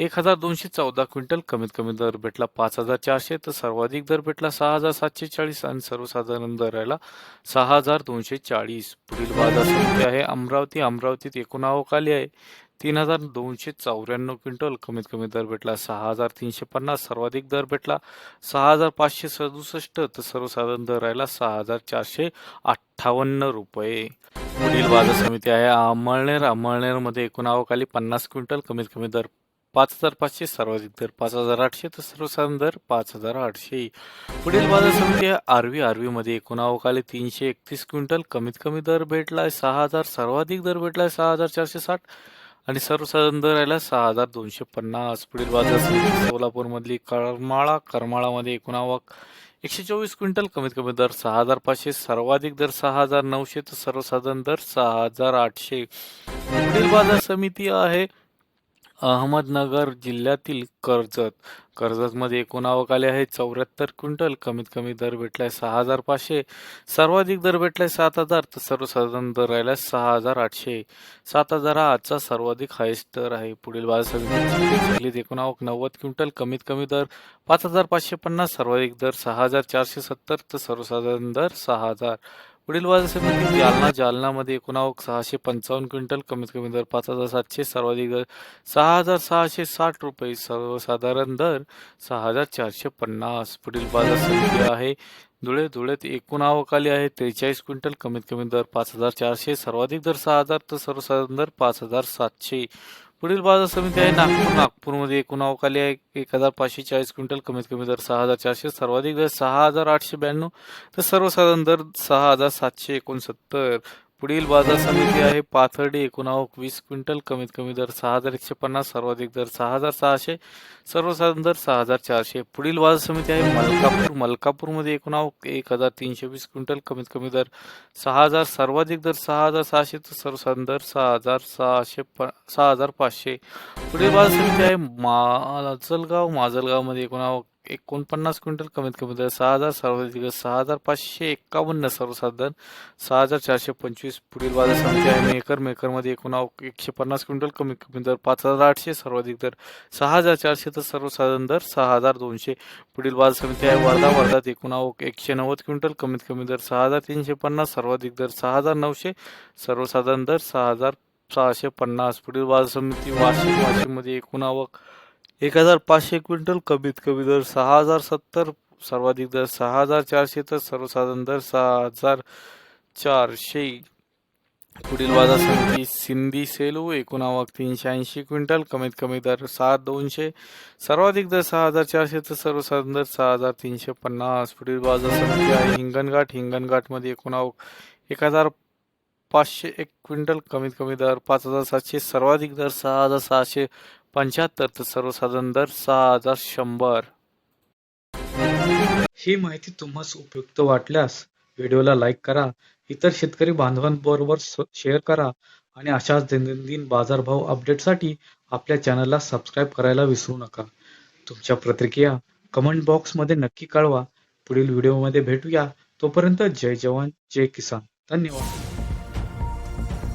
एक हजार दोनशे चौदा क्विंटल कमीत कमी दर भेटला पाच हजार चारशे तर सर्वाधिक दर भेटला सहा हजार सातशे चाळीस आणि सर्वसाधारण दर राहिला सहा हजार दोनशे चाळीस. पुढील बाजार समिती आहे. अमरावती अमरावतीत एकूण आवक आली आहे. तीन हजार दोनशे चौऱ्याण्णव क्विंटल कमीत कमी दर भेटला सहा हजार तीनशे पन्नास सर्वाधिक दर भेटला सहा हजार पाचशे सदुसष्ट तर सर्वसाधारण दर राहिला सहा हजार चारशे अठ्ठावन्न रुपये. पुढील बाजार समिती आहे. अमळनेर अमळनेरमध्ये एकूण आवक आली पन्नास क्विंटल कमीत कमी दर पाच हजार पाचशे सर्वाधिक दर पाच हजार आठशे तर सर्वसाधारण दर पाच हजार आठशे. पुढील बाजार समिती आहे आरवी. आरवीमध्ये एकूण अवकाळी तीनशे एकतीस क्विंटल कमीत कमी दर भेटलाय सहा हजार सर्वाधिक दर भेटलाय सहा हजार चारशे साठ आणि सर्वसाधारण दर राहिला सहा हजार दोनशे पन्नास. पुढील बाजार समिती सोलापूरमधली करमाळा. करमाळामध्ये एकूण आवक एकशे चोवीस क्विंटल कमीत कमी दर सहा हजार पाचशे सर्वाधिक दर सहा हजार नऊशे तर सर्वसाधारण दर सहा हजार आठशे. पुढील बाजार समिती आहे अहमदनगर जिल्ह्यातील कर्जत. कर्जतमध्ये एकूण आवक आले आहे चौऱ्याहत्तर क्विंटल. कमीत कमी दर भेटलाय सहा हजार पाचशे. सर्वाधिक दर भेटलाय सात हजार तर सर्वसाधारण दर राहिलाय सहा हजार आठशे. सात हजार हा आजचा सर्वाधिक हायेस्ट दर आहे. पुढील बाजार एकूण आवक नव्वद क्विंटल. कमीत कमी दर पाच हजार पाचशे पन्नास. सर्वाधिक दर सहा हजार चारशे सत्तर. तर सर्वसाधारण दर सहा हजार. पुढील बाजार जालना जालनामध्ये एकूण आवक सहाशे पंचावन्न क्विंटल कमीत कमी दर पाच हजार सातशे सर्वाधिक दर सहा हजार सहाशे साठ रुपये सर्वसाधारण दर सहा हजार चारशे पन्नास. पुढील बाजार समिती आहे धुळे धुळ्यात एकूण आवक आली आहे त्रेचाळीस क्विंटल कमीत कमी दर पाच हजार चारशे सर्वाधिक दर सहा हजार तर सर्वसाधारण दर पाच हजार सातशे. पुढील बाजार समिती आहे नागपूर. नागपूरमध्ये एकूण आवक आहे. एक हजार पाचशे चाळीस क्विंटल कमीत कमी दर सहा हजार चारशे सर्वाधिक दर सहा हजार आठशे ब्याण्णव. तर सर्वसाधारण दर सहा हजार सातशे एकोणसत्तर. पुढील बाजार समिती आहे पाथर्डी एकूण वीस क्विंटल कमीत कमी दर सहा हजार एकशे पन्नास सर्वाधिक दर सहा हजार सहाशे सर्वसाधारण दर सहा हजार चारशे. पुढील बाजार समिती आहे मलकापूर. मलकापूरमध्ये एकूण आवक एक हजार तीनशे वीस क्विंटल कमीत कमी दर सहा हजार सर्वाधिक दर सहा हजार सहाशे तर सर्वसाधारण दर सहा हजार सहाशे प सहा हजार पाचशे. पुढील बाजार समिती आहे माजलगाव माजलगावमध्ये एकूण आवक एकोणपन्नास क्विंटल कमीत कमी दर सहा हजार सर्वाधिक दर सहा हजार पाचशे एक्कावन्न सर्वसाधारण सहा हजार चारशे पंचवीस पुढील बाजार समिती आहे. मेकर मेकरमध्ये एकूण आवक एकशे पन्नास क्विंटल कमीत कमी दर पाच हजार आठशे सर्वाधिक दर सहा हजार चारशे तर सर्वसाधारण दर सहा हजार दोनशे पुढील बाजार समिती आहे. वर्धा वर्धात एकूण आवक एकशे नव्वद क्विंटल कमीत कमी दर सहा हजार तीनशे पन्नास सर्वाधिक दर सहा हजार नऊशे सर्वसाधारण दर सहा हजार सहाशे पन्नास पुढील बाजार समिती वाशिम वाशिममध्ये एकूण आवक एक हजार पाचशे क्विंटल कमीत कमी दर सहा हजार सत्तर सर्वाधिक दर सहा हजार चारशे तर सर्वसाधारण दर सहा हजार चारशे. पुढील बाजार समिती सिंधी सेलू एकूण आवक तीनशे ऐंशी क्विंटल कमीत कमी दर सहा दोनशे सर्वाधिक दर सहा हजार चारशे तर सर्वसाधारण दर सहा हजार तीनशे पन्नास. पुढील बाजार समिती आहे हिंगणघाट. हिंगणघाटमध्ये एकूण आवक एक हजार पाचशे एक क्विंटल कमीत कमी दर पाच हजार सातशे सर्वाधिक दर सहा हजार सहाशे. पंच्याहत्तर तर सर्वसाधारण दर सहा हजार शंभर. ही माहिती तुम्हाला उपयुक्त वाटल्यास व्हिडिओला लाईक करा इतर शेतकरी बांधवांबरोबर शेअर करा आणि अशाच दैनंदिन बाजारभाव अपडेटसाठी आपल्या चॅनलला सबस्क्राईब करायला विसरू नका. तुमच्या प्रतिक्रिया कमेंट बॉक्समध्ये नक्की कळवा. पुढील व्हिडिओमध्ये भेटूया. तोपर्यंत जय जवान जय किसान. धन्यवाद.